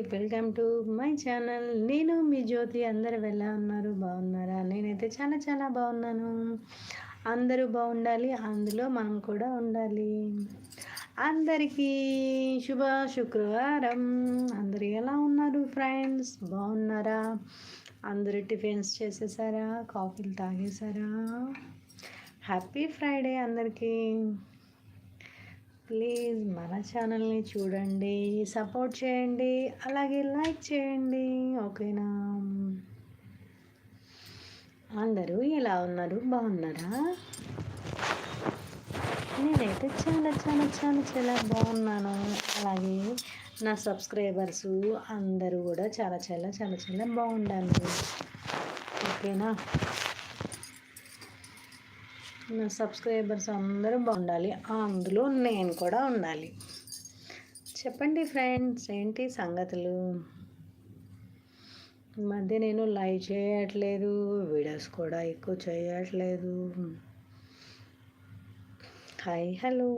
Welcome to my channel నేను మీ జ్యోతి. అందరు ఎలా ఉన్నారు? బాగున్నారా? నేనైతే చాలా చాలా బాగున్నాను. అందరూ బాగుండాలి. అందులో మనం కూడా ఉండాలి. అందరికీ శుభ శుక్రవారం. అందరు ఎలా ఉన్నారు ఫ్రెండ్స్ బాగున్నారా? అందరూ టిఫిన్స్ చేసేసారా? కాఫీలు తాగేసారా? హ్యాపీ ఫ్రైడే అందరికీ. ప్లీజ్ మన ఛానల్ని చూడండి సపోర్ట్ చేయండి అలాగే లైక్ చేయండి ఓకేనా? అందరూ ఎలా ఉన్నారు? బాగున్నారా? నేనైతే చాలా చాలా చాలా చాలా బాగున్నాను. అలాగే నా సబ్స్క్రైబర్స్ అందరూ కూడా చాలా చాలా చాలా చాలా బాగుండాలి. ఓకేనా? నా సబ్స్క్రైబర్స్ అందరూ బాగుండాలి అందులో నేను కూడా ఉండాలి. చెప్పండి ఫ్రెండ్స్ ఏంటి సంగతులు? ఈ మధ్య నేను లైవ్ చేయట్లేదు వీడియోస్ కూడా ఎక్కువ చేయట్లేదు. Hi hello.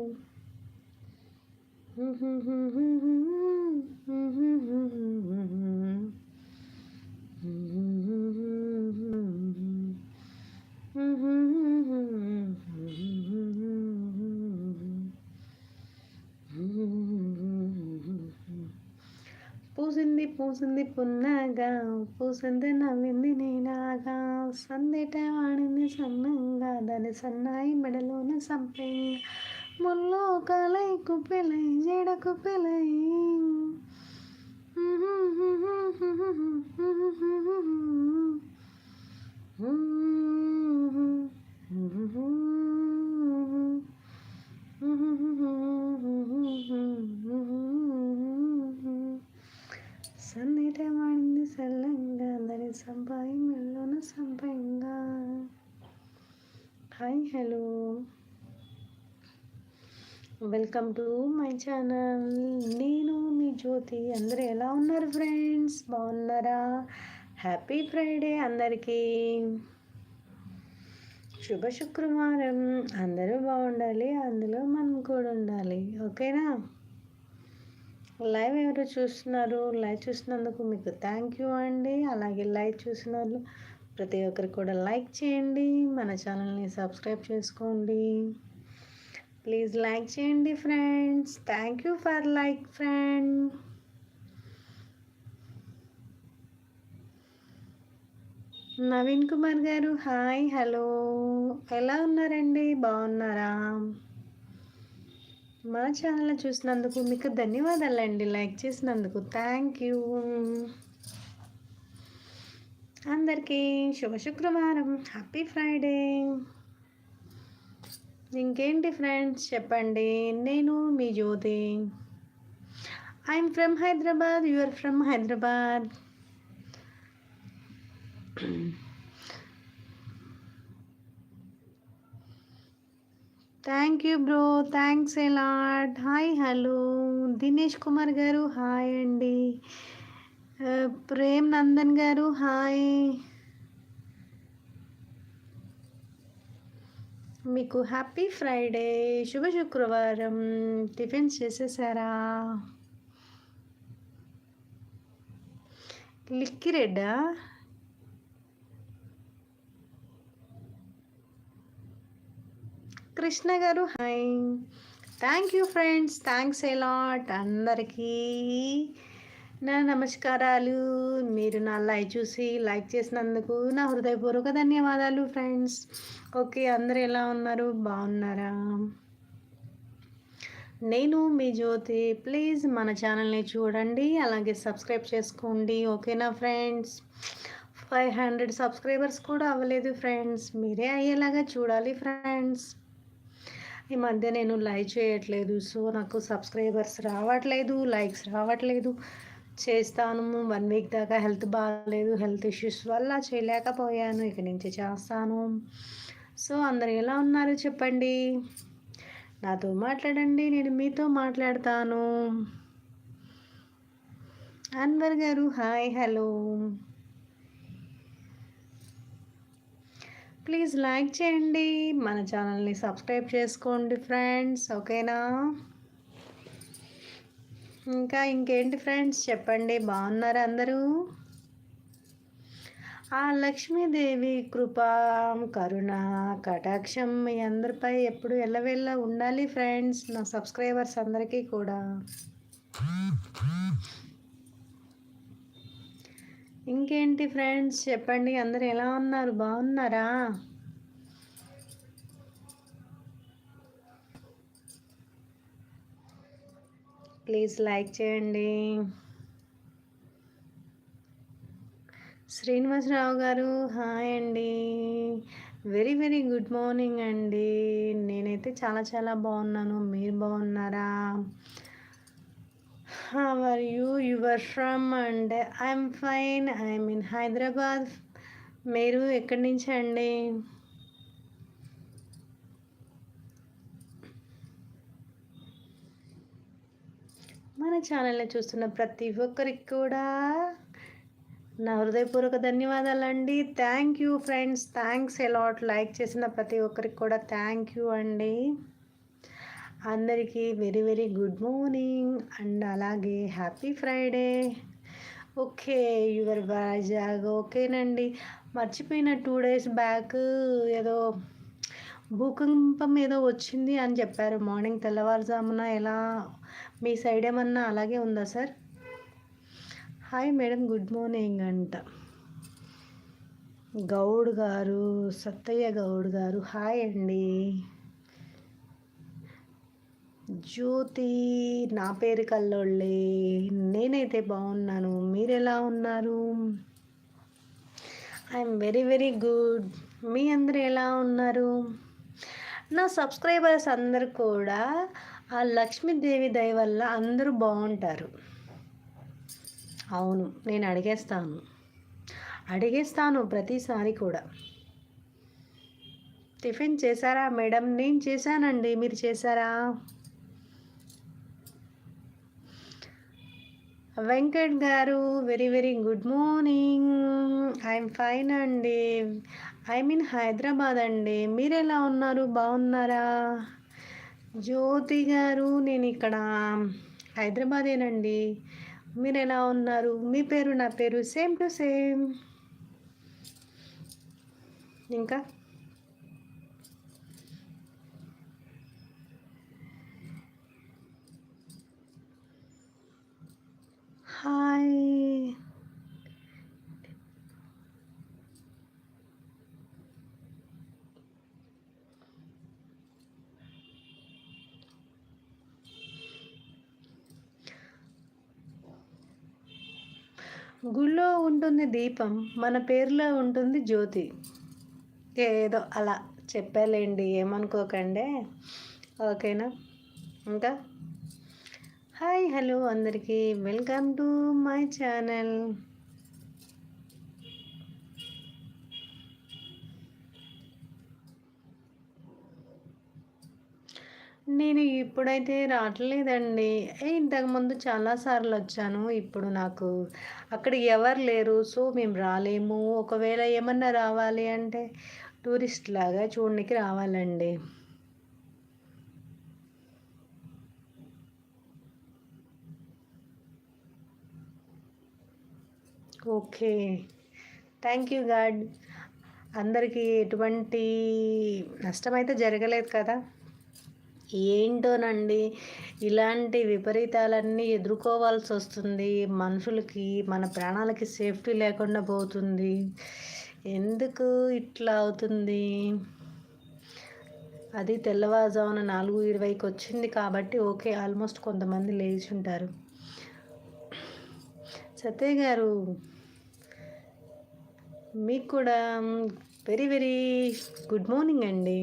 పూసింది పూసింది పున్నాగా పూసింది నవ్వింది నేనాగా సందేట వాడింది సన్నంగా దాని సన్నాయి మెడలోన సంపే. ముల్లో కలై కుప్పెలై జడ కుప్పెలై? సన్నిట వాడింది సల్లంగా దాని సంపాయి మెల్లోన సంపంగా hi hello welcome to my channel నేను మీ జ్యోతి. అందరూ ఎలా ఉన్నారు ఫ్రెండ్స్ బాగున్నారా? హ్యాపీ ఫ్రైడే అందరికీ. శుభ శుక్రవారం. అందరూ బాగుండాలి అందులో మనం కూడా ఉండాలి. ఓకేనా? లైవ్ ఎవరు చూస్తున్నారు? లైవ్ చూసినందుకు మీకు థ్యాంక్ యూ అండి. అలాగే లైవ్ చూసిన వాళ్ళు ప్రతి ఒక్కరికి కూడా లైక్ చేయండి. మన ఛానల్ని సబ్స్క్రైబ్ చేసుకోండి. ప్లీజ్ లైక్ చేయండి friends thank you for like friend Naveen Kumar గారు హాయ్ హలో ఎలా ఉన్నారండి? బాగున్నారా? మా ఛానల్ చూసినందుకు మీకు ధన్యవాదాలండి. లైక్ చేసినందుకు థ్యాంక్ యూ అందరికీ శుభ శుక్రవారం. హ్యాపీ ఫ్రైడే ఇంకేంటి ఫ్రెండ్స్ చెప్పండి? నేను మీ Jyothi. I'm from Hyderabad you are from Hyderabad thank you bro thanks a lot hi hello Dinesh Kumar గారు హాయ్ అండి ప్రేమ్ నందన్ గారు హాయ్ మీకు హ్యాపీ ఫ్రైడే శుభ శుక్రవారం. టిఫిన్ చేసేసారా? లిక్కిరెడ్డా కృష్ణ గారు hi. Thank you friends. Thanks a lot అందరికీ. నా నమస్కారాలు. మీరు నా లైవ్ చూసి లైక్ చేసినందుకు నా హృదయపూర్వక ధన్యవాదాలు ఫ్రెండ్స్. ఓకే అందరు ఎలా ఉన్నారు? బాగున్నారా? నేను మీ జ్యోతి. ప్లీజ్ మన ఛానల్ని చూడండి అలాగే సబ్స్క్రైబ్ చేసుకోండి. ఓకేనా ఫ్రెండ్స్? ఫైవ్ హండ్రెడ్ సబ్స్క్రైబర్స్ కూడా అవ్వలేదు ఫ్రెండ్స్. మీరే అయ్యేలాగా చూడాలి ఫ్రెండ్స్. ఈ మధ్య నేను లైక్ చేయట్లేదు సో నాకు సబ్స్క్రైబర్స్ రావట్లేదు లైక్స్ రావట్లేదు. చేస్తాను. వన్ వీక్ దాకా హెల్త్ బాగాలేదు హెల్త్ ఇష్యూస్ వల్ల చేయలేకపోయాను. ఇక నుంచి చేస్తాను. సో అందరు ఎలా ఉన్నారు చెప్పండి. నాతో మాట్లాడండి. నేను మీతో మాట్లాడతాను. అన్వర్ గారు హాయ్ హలో. ప్లీజ్ లైక్ చేయండి. మన ఛానల్ని సబ్స్క్రైబ్ చేసుకోండి ఫ్రెండ్స్. ఓకేనా? ఇంకా ఇంకేంటి ఫ్రెండ్స్? చెప్పండి. బాగున్నారా అందరూ? ఆ లక్ష్మీదేవి కృప కరుణ కటాక్షం మీ అందరిపై ఎప్పుడు ఎల్లవేళ్ళ ఉండాలి ఫ్రెండ్స్. నా సబ్స్క్రైబర్స్ అందరికీ కూడా. ఇంకేంటి ఫ్రెండ్స్? చెప్పండి. అందరు ఎలా ఉన్నారు? బాగున్నారా? ప్లీజ్ లైక్ చేయండి. శ్రీనివాసరావు గారు హాయ్ అండి. వెరీ వెరీ గుడ్ మార్నింగ్ అండి. నేనైతే చాలా చాలా బాగున్నాను. మీరు బాగున్నారా? Are you your from and I'm fine I mean Hyderabad మీరు ఎక్కడి నుంచి అండి? మన ఛానల్ని చూస్తున్న ప్రతి ఒక్కరికి కూడా నా హృదయపూర్వక ధన్యవాదాలు అండి thank you friends thanks a lot like చేసిన ప్రతి ఒక్కరికి కూడా థ్యాంక్ యూ అండి. అందరికీ very very good morning and అలాగే happy Friday okay your Vizag ఓకేనండి మర్చిపోయిన టూ డేస్ బ్యాక్ ఏదో భూకంపం ఏదో వచ్చింది అని చెప్పారు. మార్నింగ్ తెల్లవారుజామున ఎలా? మీ సైడ్ ఏమన్నా అలాగే ఉందా sir? Hi madam good morning అంట. గౌడ్ గారు సత్తయ్య గౌడ్ గారు హాయ్ అండి. జ్యోతి నా పేరు కల్లోళ్ళే నేనైతే బాగున్నాను. మీరు ఎలా ఉన్నారు ఐఎమ్ వెరీ వెరీ గుడ్. మీ అందరు ఎలా ఉన్నారు? నా సబ్స్క్రైబర్స్ అందరు కూడా ఆ లక్ష్మీదేవి దయ వల్ల అందరూ బాగుంటారు. అవును నేను అడిగేస్తాను. అడిగేస్తాను ప్రతిసారి కూడా. టిఫిన్ చేశారా మేడం? నేను చేశానండి. మీరు చేశారా? వెంకట్ గారు very very good morning. I'm fine అండి. ఐ మీన్ హైదరాబాద్ అండి. మీరు ఎలా ఉన్నారు? బాగున్నారా జ్యోతి గారు నేను ఇక్కడ హైదరాబాదేనండి. మీరు ఎలా ఉన్నారు? మీ పేరు నా పేరు సేమ్ టు సేమ్. ఇంకా? హాయ్. గుళ్ళో ఉంటుంది దీపం మన పేరులో ఉంటుంది జ్యోతి. ఏదో అలా చెప్పాలేండి ఏమనుకోకండి. ఓకేనా? ఇంకా? హాయ్ హలో అందరికీ. Welcome to my channel. నేను ఇప్పుడైతే రావట్లేదండి. ఇంతకుముందు చాలాసార్లు వచ్చాను ఇప్పుడు నాకు అక్కడ ఎవరు లేరు. సో మేము రాలేము. ఒకవేళ ఏమన్నా రావాలి అంటే టూరిస్ట్ లాగా చూడడానికి రావాలండి. ఓకే. Thank you god. అందరికీ ఎటువంటి నష్టమైతే జరగలేదు కదా. ఏంటోనండి? ఇలాంటి విపరీతాలన్నీ ఎదుర్కోవాల్సి వస్తుంది మనుషులకి మన ప్రాణాలకి సేఫ్టీ లేకుండా పోతుంది. ఎందుకు ఇట్లా అవుతుంది? అది తెల్లవారుజామున నాలుగు ఇరవైకి వచ్చింది కాబట్టి ఓకే ఆల్మోస్ట్ కొంతమంది లేచి ఉంటారు సత్య గారు మీకు కూడా వెరీ వెరీ గుడ్ మార్నింగ్ అండి.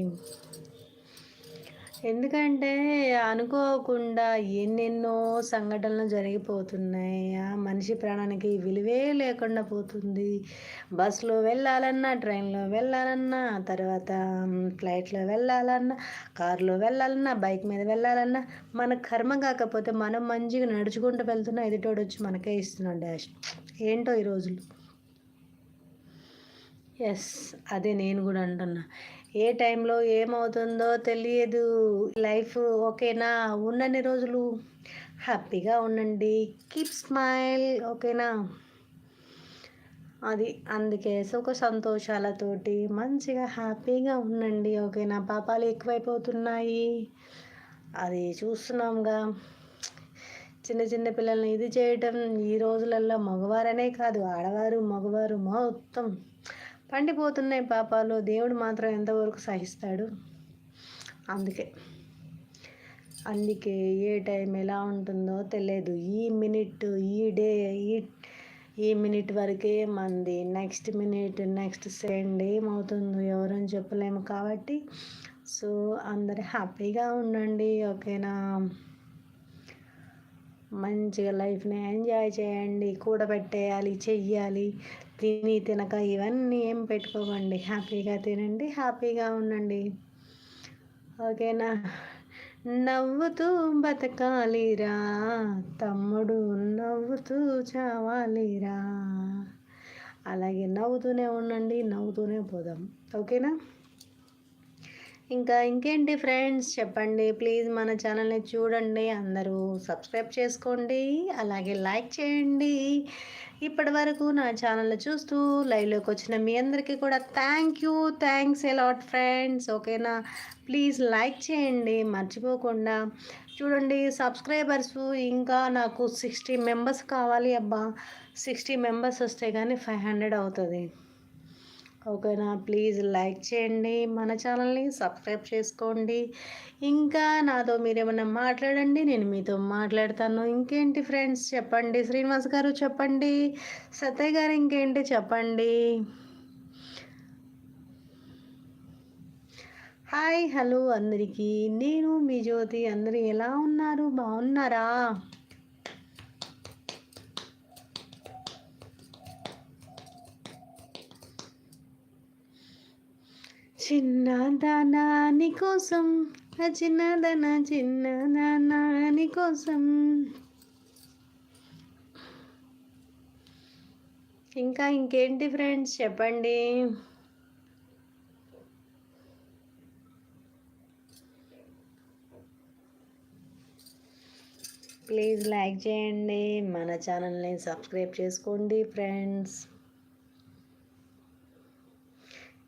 ఎందుకంటే అనుకోకుండా ఎన్నెన్నో సంఘటనలు జరిగిపోతున్నాయి. మనిషి ప్రాణానికి విలువే లేకుండా పోతుంది. బస్సులో వెళ్ళాలన్నా ట్రైన్లో వెళ్ళాలన్నా తర్వాత ఫ్లైట్లో వెళ్ళాలన్నా కారులో వెళ్ళాలన్నా బైక్ మీద వెళ్ళాలన్నా మన కర్మ కాకపోతే మనం మంచిగా నడుచుకుంటూ వెళ్తున్నా ఎదుటోడు వచ్చి మనకే ఇస్తున్నాం డాష్. ఏంటో ఈ రోజులు? ఎస్ అదే నేను కూడా అంటున్నా. ఏ టైంలో ఏమవుతుందో తెలియదు. లైఫ్ ఓకేనా? ఉన్నన్ని రోజులు హ్యాపీగా ఉండండి. కీప్ స్మైల్ ఓకేనా? అది అందుకే సుఖ సంతోషాలతోటి మంచిగా హ్యాపీగా ఉండండి ఓకేనా? పాపాలు ఎక్కువైపోతున్నాయి. అది చూస్తున్నాంగా. చిన్న చిన్న పిల్లల్ని ఇది చేయటం ఈ రోజులలో మగవారనే కాదు ఆడవారు మగవారు మొత్తం పండిపోతున్నాయి పాపాలు. దేవుడు మాత్రం ఎంతవరకు సహిస్తాడు? అందుకే. అందుకే ఏ టైం ఎలా ఉంటుందో తెలియదు. ఈ మినిట్ ఈ డే ఈ ఈ మినిట్ వరకే మంది. నెక్స్ట్ మినిట్ నెక్స్ట్ సెకండ్ ఏమవుతుందో ఎవరని చెప్పలేము కాబట్టి. సో అందరు హ్యాపీగా ఉండండి ఓకేనా? మంచిగా లైఫ్ని ఎంజాయ్ చేయండి. కూడబెట్టేయాలి చెయ్యాలి. తిని తినక ఇవన్నీ ఏం పెట్టుకోకండి. హ్యాపీగా తినండి హ్యాపీగా ఉండండి. ఓకేనా? నవ్వుతూ బతకాలిరా తమ్ముడు నవ్వుతూ చావాలిరా. అలాగే నవ్వుతూనే ఉండండి నవ్వుతూనే పోదాం. ఓకేనా? ఇంకా ఇంకేంటి ఫ్రెండ్స్? చెప్పండి. ప్లీజ్ మన ఛానల్ని చూడండి. అందరూ సబ్స్క్రైబ్ చేసుకోండి. అలాగే లైక్ చేయండి. ఇప్పటి వరకు నా ఛానల్ చూస్తూ లైవ్లోకి వచ్చిన మీ అందరికీ కూడా thank you. Thanks a lot friends. ఓకేనా? ప్లీజ్ లైక్ చేయండి. మర్చిపోకుండా చూడండి సబ్స్క్రైబర్స్. ఇంకా నాకు సిక్స్టీ మెంబర్స్ కావాలి అబ్బా. సిక్స్టీ మెంబర్స్ వస్తే కానీ ఫైవ్ హండ్రెడ్ అవుతుంది. ఓకేనా? ప్లీజ్ లైక్ చేయండి మన ఛానల్ని సబ్స్క్రైబ్ చేసుకోండి. ఇంకా నాతో మీరేమన్నా మాట్లాడండి నేను మీతో మాట్లాడతాను. ఇంకేంటి ఫ్రెండ్స్? చెప్పండి. శ్రీనివాస్ గారు చెప్పండి. సత్య గారు ఇంకేంటి? చెప్పండి. హాయ్ హలో అందరికీ. నేను మీ జ్యోతి. అందరూ ఎలా ఉన్నారు? బాగున్నారా? చిన్నదనాని కోసం చిన్నదన చిన్నదానాని కోసం. ఇంకా ఇంకేంటి ఫ్రెండ్స్ చెప్పండి? ప్లీజ్ లైక్ చేయండి మన ఛానల్ని సబ్స్క్రైబ్ చేసుకోండి ఫ్రెండ్స్.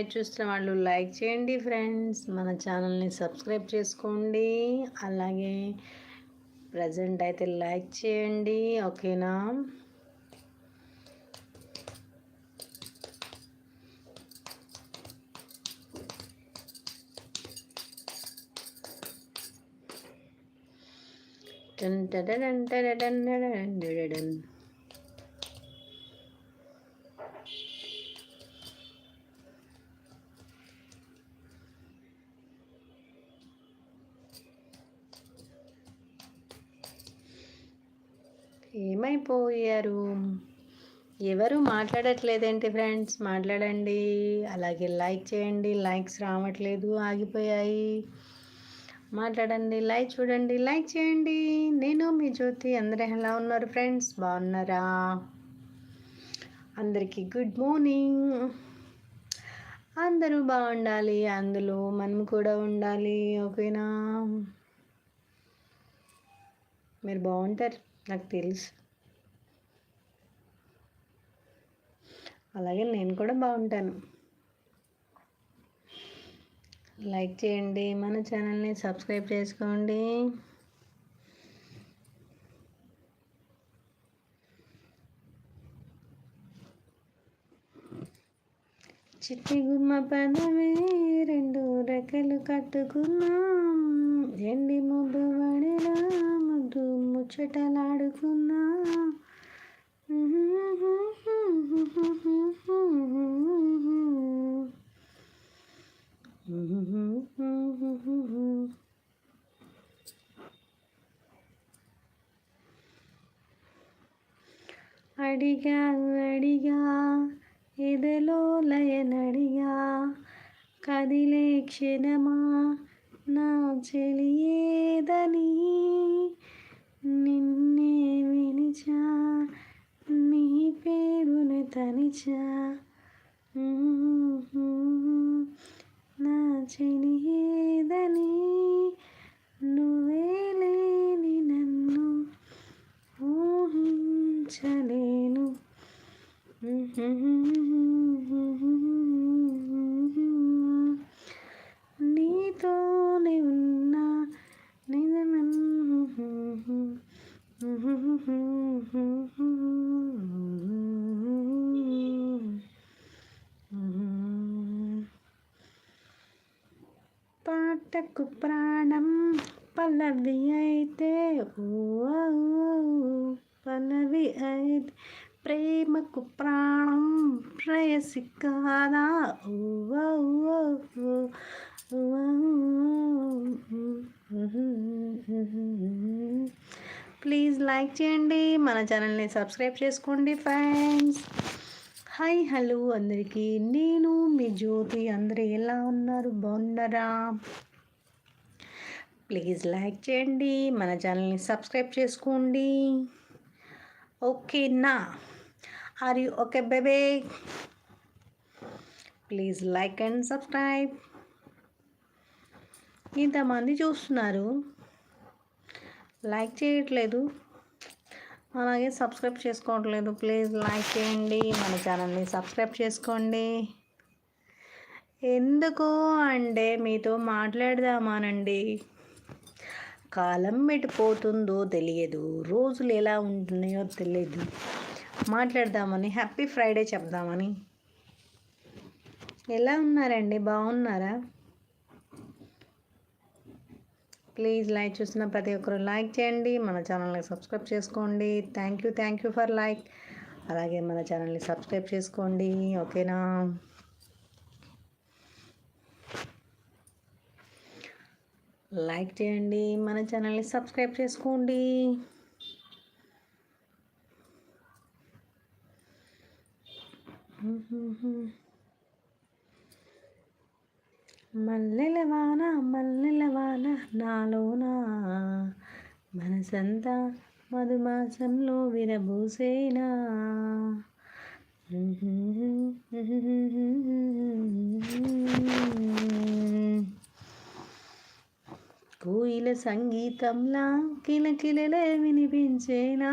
ప్లీజ్ లైక్ చూస్తున్న వాళ్ళు లైక్ చేయండి ఫ్రెండ్స్. మన ఛానల్ని సబ్స్క్రైబ్ చేసుకోండి. అలాగే ప్రజెంట్ అయితే లైక్ చేయండి. ఓకేనా? పోయారు ఎవరు మాట్లాడట్లేదేంటి ఫ్రెండ్స్? మాట్లాడండి. అలాగే లైక్ చేయండి. లైక్స్ రావట్లేదు. ఆగిపోయాయి. మాట్లాడండి. లైక్ చూడండి. లైక్ చేయండి. నేను మీ జ్యోతి అందరూ ఎలా ఉన్నారు ఫ్రెండ్స్? బాగున్నారా? అందరికీ గుడ్ మార్నింగ్. అందరూ బాగుండాలి. అందులో మనం కూడా ఉండాలి. ఓకేనా? మీరు బాగుంటారు. నాకు తెలుసు. అలాగే నేను కూడా బాగుంటాను. లైక్ చేయండి మన ఛానల్ని సబ్స్క్రైబ్ చేసుకోండి. చిట్టి గుమ్మ పదమే రెండు రెక్కలు కట్టుకున్నాం. ఎండి ముద్దు వడిలా ముద్దు ముచ్చటలాడుకున్నా. అడిగా అడిగా ఎదలో లయనడిగా కదిలే క్షణమా నా చెలియేదని నిన్నే వినిచా నీ పేరును తనిచా నా చెలియేదని నువ్వే లేని నన్ను ఊహించలేను నీతోనే ఉన్నా నిజమన్ పాటకు ప్రాణం పల్లవి అయితే ఓ పల్లవి అయితే ప్రేమకు ప్రాణం ప్రేయసి కాదా ప్లీజ్ లైక్ చేయండి మన ఛానల్ని సబ్స్క్రైబ్ చేసుకోండి ఫ్రెండ్స్ హాయ్ హలో అందరికీ. నేను మీ జ్యోతి. అందరూ ఎలా ఉన్నారు? బాగున్నారా? ప్లీజ్ లైక్ చేయండి మన ఛానల్ని సబ్స్క్రైబ్ చేసుకోండి. ఓకేనా are you okay baby please like and subscribe ఇంతమంది చూస్తున్నారు. లైక్ చేయట్లేదు. అలాగే సబ్స్క్రైబ్ చేసుకోవట్లేదు. ప్లీజ్ లైక్ చేయండి. మన ఛానల్ని సబ్స్క్రైబ్ చేసుకోండి. ఎందుకు అంటే మీతో మాట్లాడదామానండి. కాలం పోతుందో తెలియదు. రోజులు ఎలా ఉంటున్నాయో తెలియదు. మాట్లాడదామని హ్యాపీ ఫ్రైడే చెప్దామని. ఎలా ఉన్నారండి? బాగున్నారా? ప్లీజ్ లైక్ చూసిన ప్రతి ఒక్కరు లైక్ చేయండి. మన ఛానల్ని సబ్స్క్రైబ్ చేసుకోండి. Thank you thank you for like. అలాగే మన ఛానల్ని సబ్స్క్రైబ్ చేసుకోండి. ఓకేనా? లైక్ చేయండి. మన ఛానల్ని సబ్స్క్రైబ్ చేసుకోండి. మల్లెల వాన మల్లెల వాన నాలోన? మనసంతా మధుమాసంలో విరబూసేనా? కోయిల సంగీతంలా కిలకిలలే వినిపించేనా?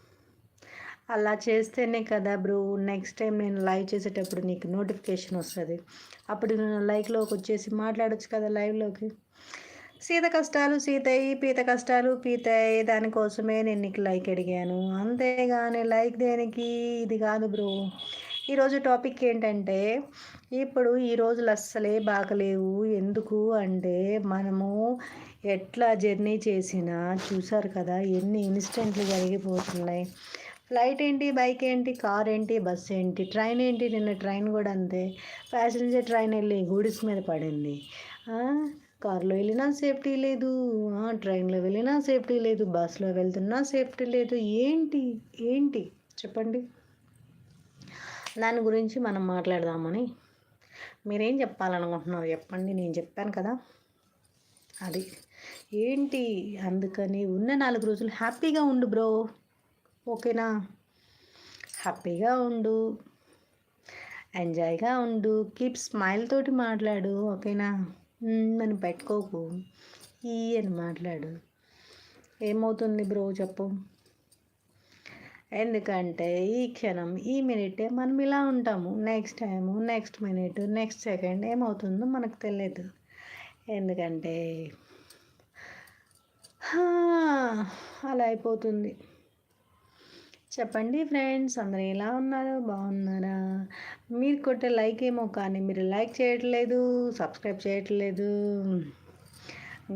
అలా చేస్తేనే కదా బ్రో నెక్స్ట్ టైం నేను లైవ్ చేసేటప్పుడు నీకు నోటిఫికేషన్ వస్తుంది. అప్పుడు నేను లైవ్లోకి వచ్చేసి మాట్లాడచ్చు కదా లైవ్లోకి సీత కష్టాలు సీతయ్యి పీత కష్టాలు పీతయ్యి దానికోసమే నేను నీకు లైక్ అడిగాను. అంతేగాని లైక్ దేనికి? ఇది కాదు బ్రో. ఈరోజు టాపిక్ ఏంటంటే ఇప్పుడు ఈ రోజులు అస్సలే బాగలేవు. ఎందుకు అంటే మనము ఎట్లా జర్నీ చేసినా చూసారు కదా ఎన్ని ఇన్స్టెంట్లు జరిగిపోతున్నాయి. ఫ్లైట్ ఏంటి బైక్ ఏంటి కార్ ఏంటి బస్ ఏంటి ట్రైన్ ఏంటి నిన్న ట్రైన్ కూడా అంతే. ప్యాసింజర్ ట్రైన్ వెళ్ళి గూడిస్ మీద పడింది. కార్లో వెళ్ళినా సేఫ్టీ లేదు ట్రైన్లో వెళ్ళినా సేఫ్టీ లేదు బస్సులో వెళ్తున్నా సేఫ్టీ లేదు. ఏంటి ఏంటి? చెప్పండి. దాని గురించి మనం మాట్లాడదామని. మీరేం చెప్పాలనుకుంటున్నారు? చెప్పండి నేను చెప్పాను కదా. అది. ఏంటి? అందుకని ఉన్న నాలుగు రోజులు హ్యాపీగా ఉండు బ్రో. ఓకేనా? హ్యాపీగా ఉండు. ఎంజాయ్గా ఉండు. కీప్ స్మైల్ తోటి మాట్లాడు ఓకేనా? నన్ను పెట్టుకోకు. ఈ అని మాట్లాడు. ఏమవుతుంది బ్రో చెప్పు. ఎందుకంటే ఈ క్షణం ఈ మినిటే మనం ఇలా ఉంటాము. Next time next minute next second ఏమవుతుందో మనకు తెలియదు ఎందుకంటే అలా అయిపోతుంది. చెప్పండి ఫ్రెండ్స్ అందరూ ఎలా ఉన్నారు? బాగున్నారా? మీరు కొట్టే లైక్ ఏమో కానీ మీరు లైక్ చేయట్లేదు సబ్స్క్రైబ్ చేయట్లేదు.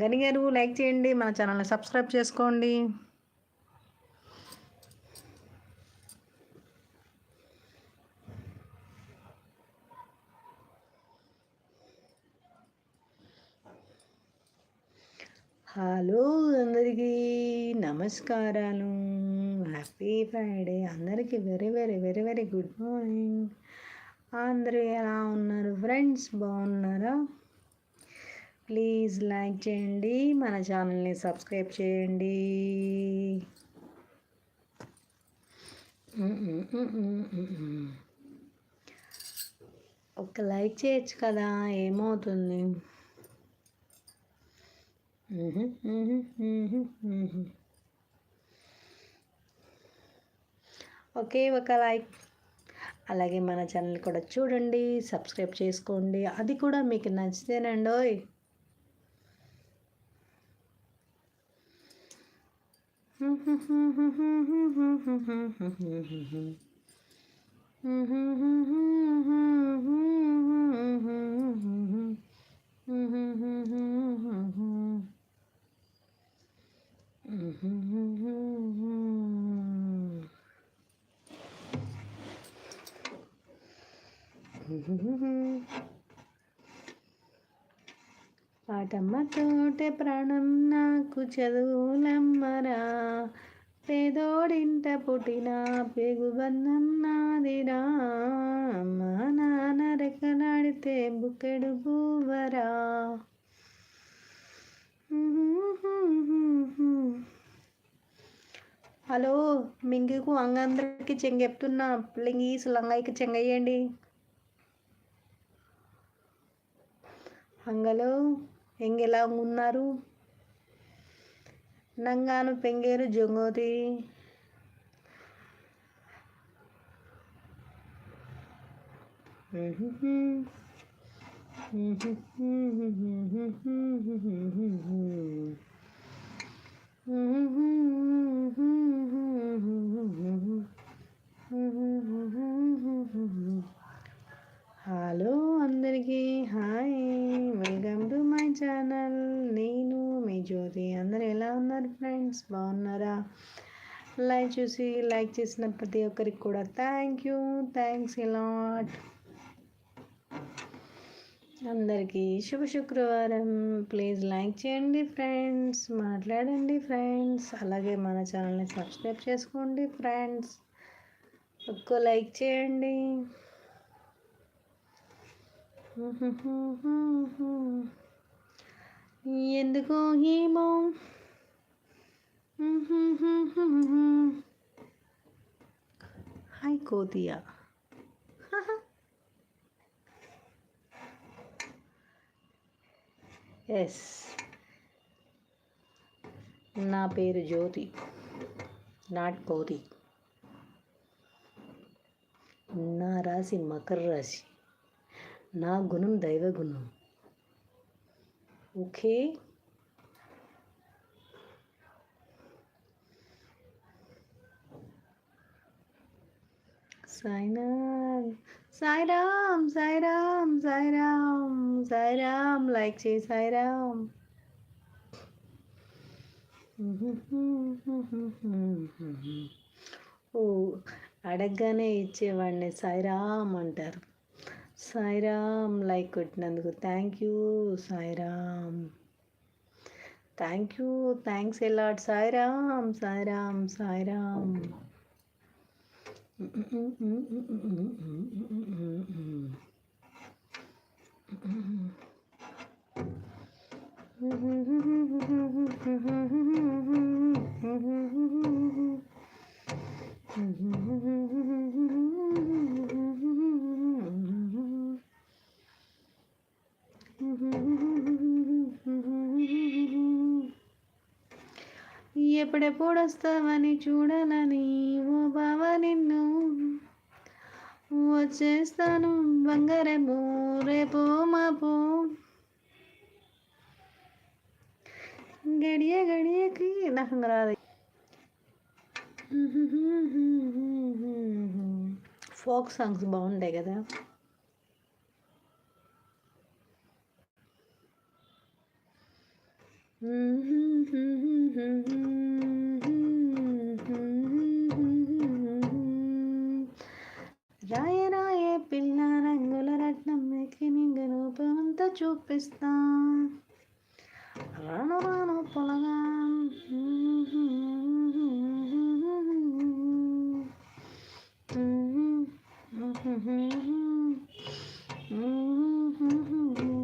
గని గారు లైక్ చేయండి మన ఛానల్ని సబ్స్క్రైబ్ చేసుకోండి. హలో అందరికీ నమస్కారాలు. Happy Friday. అందరికీ very very very very good morning. అందరూ ఎలా ఉన్నారు ఫ్రెండ్స్? బాగున్నారా? ప్లీజ్ లైక్ చేయండి మన ఛానల్ని సబ్స్క్రైబ్ చేయండి. ఒక లైక్ చేయొచ్చు కదా ఏమవుతుంది? ఓకే ఒక లైక్. అలాగే మన ఛానల్ కూడా చూడండి సబ్స్క్రైబ్ చేసుకోండి. అది కూడా మీకు నచ్చితేనండి ఓయ్. పాటమ్మతోటే ప్రాణం నాకు చదువులమ్మరా. పేదోడింట పుట్టిన పేగుబంధం నాదిరా. అమ్మ నాన్న రెక్కలాడితే బుక్కెడు బూవరా హలో మింగికు అంగందరికి చెంగ చెప్తున్నా ప్లింగీస్ లంగాయికి చెంగయ్యండి. అంగలో ఎంగెలా ఉన్నారు? నంగాను పెంగేరు జొంగోతి. హలో అందరికీ hi welcome to my channel. నేను మీ జ్యోతి. అందరు ఎలా ఉన్నారు ఫ్రెండ్స్? బాగున్నారా? లైక్ చూసి లైక్ చేసిన ప్రతి ఒక్కరికి కూడా థ్యాంక్ యూ. థ్యాంక్స్ ఎలాట్ అందరికీ శుభ శుక్రవారం. ప్లీజ్ లైక్ చేయండి ఫ్రెండ్స్. మాట్లాడండి ఫ్రెండ్స్. అలాగే మన ఛానల్ని సబ్స్క్రైబ్ చేసుకోండి ఫ్రెండ్స్. ఒక్కో లైక్ చేయండి. ఎందుకో ఏమో. హాయ్ కోతియా. ఎస్ నా పేరు జ్యోతి. నాట్ కోతి నా రాశి మకర రాశి. నా గుణం దైవగుణం ఓకే? సాయినాథ్. సాయిరామ్ సాయిరామ్ సాయిరామ్ సాయిరామ్ లైక్ చేయి సాయిరామ్ ఓ అడగగానే ఇచ్చేవాడిని సాయిరామ్ అంటారు. Sairam like కొట్టినందుకు thank you Sairam thank you thanks a lot Sairam Sairam Sairam Mm-hmm. వస్తావని చూడనని ఓ బావా నిన్ను వచ్చేస్తాను. బంగారము రేపో మాపో. గడియ గడియకి నాకు రాదు. ఫోక్ సాంగ్స్ బాగుంటాయి కదా. రాయ రాయే పిల్ల రంగుల రత్నం ఎక్కి నింగ రూపమంతా చూపిస్తా. రాను రాను పొలగా.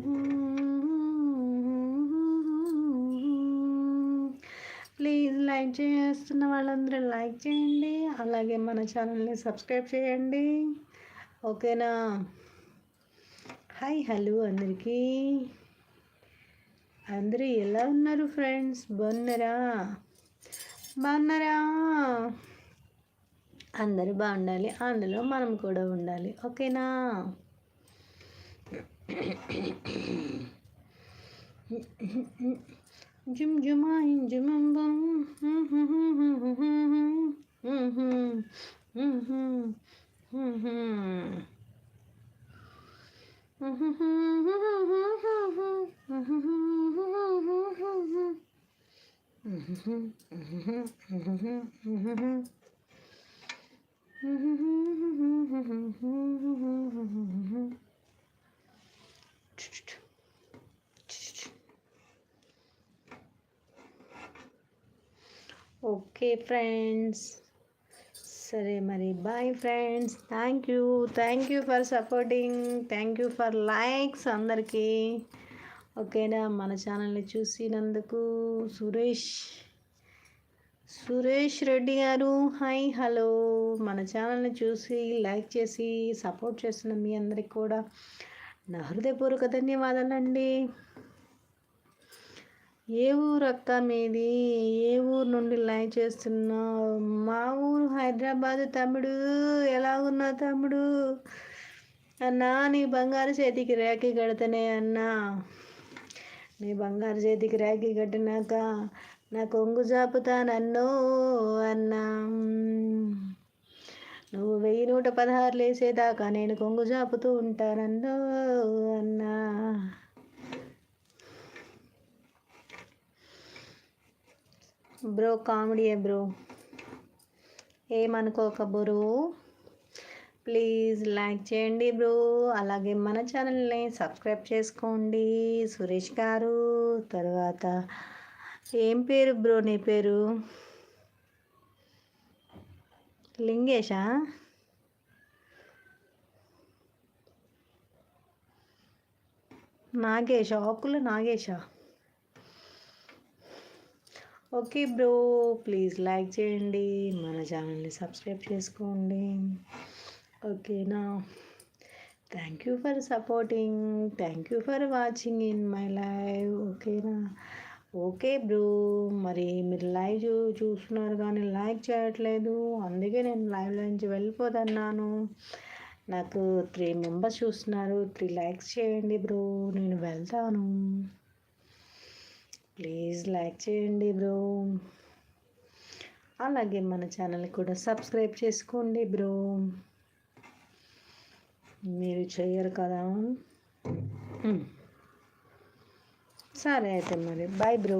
ప్లీజ్ లైక్ చేస్తున్న వాళ్ళందరూ లైక్ చేయండి. అలాగే మన ఛానల్ని సబ్స్క్రైబ్ చేయండి. ఓకేనా? హాయ్ హలో అందరికీ. అందరూ ఎలా ఉన్నారు ఫ్రెండ్స్? బాగున్నారా? బాగున్నారా? అందరూ బాగుండాలి. అందులో మనం కూడా ఉండాలి. ఓకేనా? Cümcüma incimim bum. Mm-hmm. Friends. సరే మరి bye friends. Thank you thank you for supporting thank you for likes అందరికీ. ఓకేనా? మన ఛానల్ని చూసినందుకు సురేష్ సురేష్ రెడ్డి గారు హాయ్ హలో మన ఛానల్ని చూసి లైక్ చేసి సపోర్ట్ చేస్తున్న మీ అందరికి కూడా నా హృదయపూర్వక ధన్యవాదాలండి. ఏ ఊరు అక్క మీది? ఏ ఊరు నుండి లైవ్ చేస్తున్నావు? మా ఊరు హైదరాబాద్ తమ్ముడు. ఎలా ఎలాగున్నావు తమ్ముడు? అన్నా నీ బంగారు చేతికి రేఖ కడితేనే అన్నా. నీ బంగారు చేతికి రేఖ కట్టినాక నా కొంగు జాపుతానన్నో అన్నా. నువ్వు వెయ్యి నూట పదహారులు వేసేదాకా నేను కొంగు జాపుతూ ఉంటానన్నో అన్నా. బ్రో కామెడీయే బ్రో? ఏమనుకోక బ్రో? ప్లీజ్ లైక్ చేయండి బ్రో. అలాగే మన ఛానల్ని సబ్స్క్రైబ్ చేసుకోండి. సురేష్ గారు తర్వాత ఏం పేరు బ్రో నీ పేరు? లింగేషా నాగేష్ ఆకుల నాగేశా? ఓకే బ్రో ప్లీజ్ లైక్ చేయండి మన ఛానల్ని సబ్స్క్రైబ్ చేసుకోండి. ఓకేనా thank you for supporting thank you for watching in my live. ఓకేనా ఓకే బ్రో మరి మీరు లైవ్ చూ చూస్తున్నారు కానీ లైక్ చేయట్లేదు అందుకే నేను లైవ్లో నుంచి వెళ్ళిపోతున్నాను. నాకు త్రీ మెంబర్స్ చూస్తున్నారు త్రీ లైక్స్ చేయండి బ్రో నేను వెళ్తాను. ప్లీజ్ లైక్ చేయండి బ్రో. అలాగే మన ఛానల్ కూడా సబ్స్క్రైబ్ చేసుకోండి బ్రో. మీరు చేయరు కదా. సరే అయితే మరి. Bye bro.